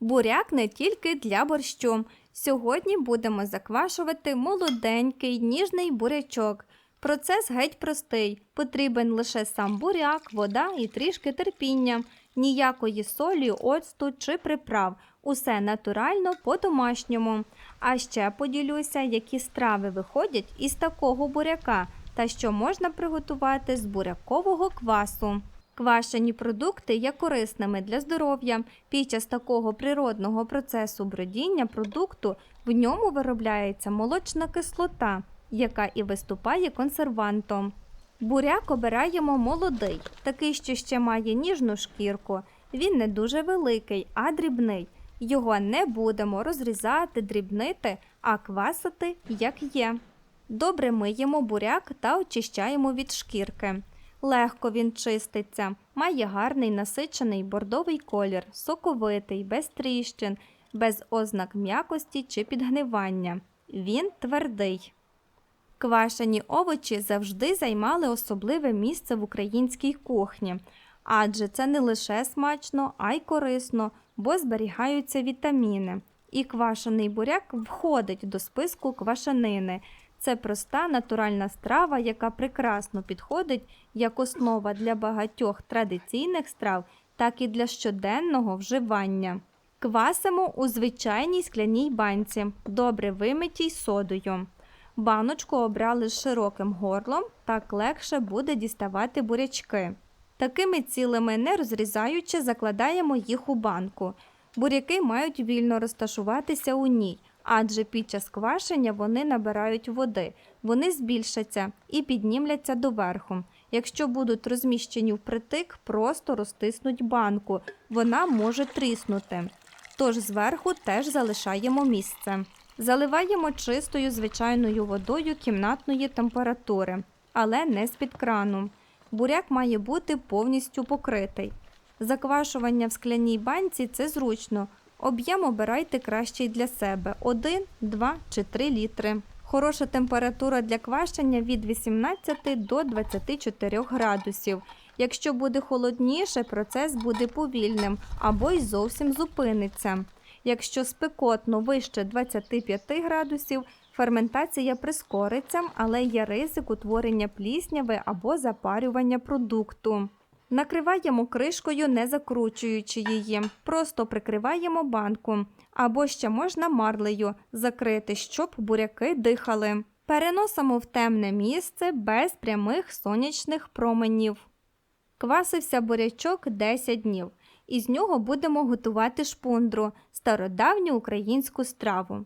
Буряк не тільки для борщу. Сьогодні будемо заквашувати молоденький ніжний бурячок. Процес геть простий. Потрібен лише сам буряк, вода і трішки терпіння. Ніякої солі, оцту чи приправ. Усе натурально по-домашньому. А ще поділюся, які страви виходять із такого буряка та що можна приготувати з бурякового квасу. Квашені продукти є корисними для здоров'я. Під час такого природного процесу бродіння продукту в ньому виробляється молочна кислота, яка і виступає консервантом. Буряк обираємо молодий, такий, що ще має ніжну шкірку. Він не дуже великий, а дрібний. Його не будемо розрізати, дрібнити, а квасити як є. Добре миємо буряк та очищаємо від шкірки. Легко він чиститься, має гарний насичений бордовий колір, соковитий, без тріщин, без ознак м'якості чи підгнивання. Він твердий. Квашені овочі завжди займали особливе місце в українській кухні, адже це не лише смачно, а й корисно, бо зберігаються вітаміни. І квашений буряк входить до списку квашенини. Це проста натуральна страва, яка прекрасно підходить як основа для багатьох традиційних страв, так і для щоденного вживання. Квасимо у звичайній скляній банці, добре вимитій содою. Баночку обрали з широким горлом, так легше буде діставати бурячки. Такими цілими, не розрізаючи, закладаємо їх у банку. Буряки мають вільно розташуватися у ній, адже під час квашення вони набирають води, вони збільшаться і піднімляться доверху. Якщо будуть розміщені впритик, просто розтиснуть банку, вона може тріснути. Тож зверху теж залишаємо місце. Заливаємо чистою звичайною водою кімнатної температури, але не з-під крану. Буряк має бути повністю покритий. Заквашування в скляній банці це зручно. Об'єм обирайте кращий для себе 1, 2 чи 3 літри. Хороша температура для квашення від 18 до 24 градусів. Якщо буде холодніше, процес буде повільним або й зовсім зупиниться. Якщо спекотно вище 25 градусів, ферментація прискориться, але є ризик утворення плісняви або запарювання продукту. Накриваємо кришкою, не закручуючи її, просто прикриваємо банку, або ще можна марлею закрити, щоб буряки дихали. Переносимо в темне місце без прямих сонячних променів. Квасився бурячок 10 днів. Із нього будемо готувати шпундру, стародавню українську страву.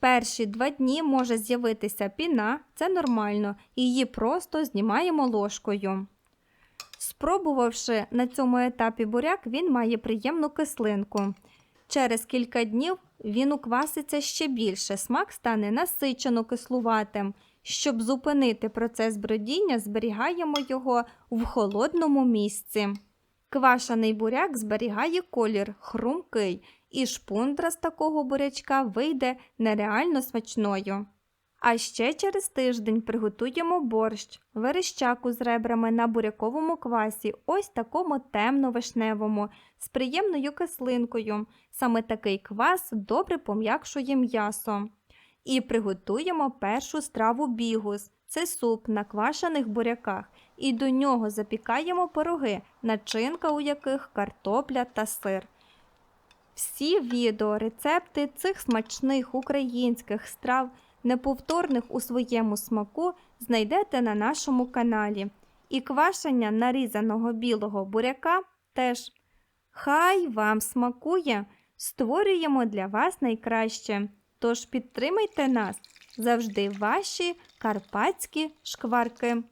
Перші два дні може з'явитися піна, це нормально, її просто знімаємо ложкою. Спробувавши на цьому етапі буряк, він має приємну кислинку. Через кілька днів він укваситься ще більше, смак стане насичено кислуватим. Щоб зупинити процес бродіння, зберігаємо його в холодному місці. Квашений буряк зберігає колір хрумкий, і шпундра з такого бурячка вийде нереально смачною. А ще через тиждень приготуємо борщ, верещаку з ребрами на буряковому квасі, ось такому темно-вишневому, з приємною кислинкою. Саме такий квас добре пом'якшує м'ясо. І приготуємо першу страву бігус. Це суп на квашених буряках, і до нього запікаємо пироги, начинка у яких картопля та сир. Всі відео, рецепти цих смачних українських страв, неповторних у своєму смаку, знайдете на нашому каналі. І квашення нарізаного білого буряка теж. Хай вам смакує! Створюємо для вас найкраще. Тож підтримайте нас завжди ваші карпатські шкварки.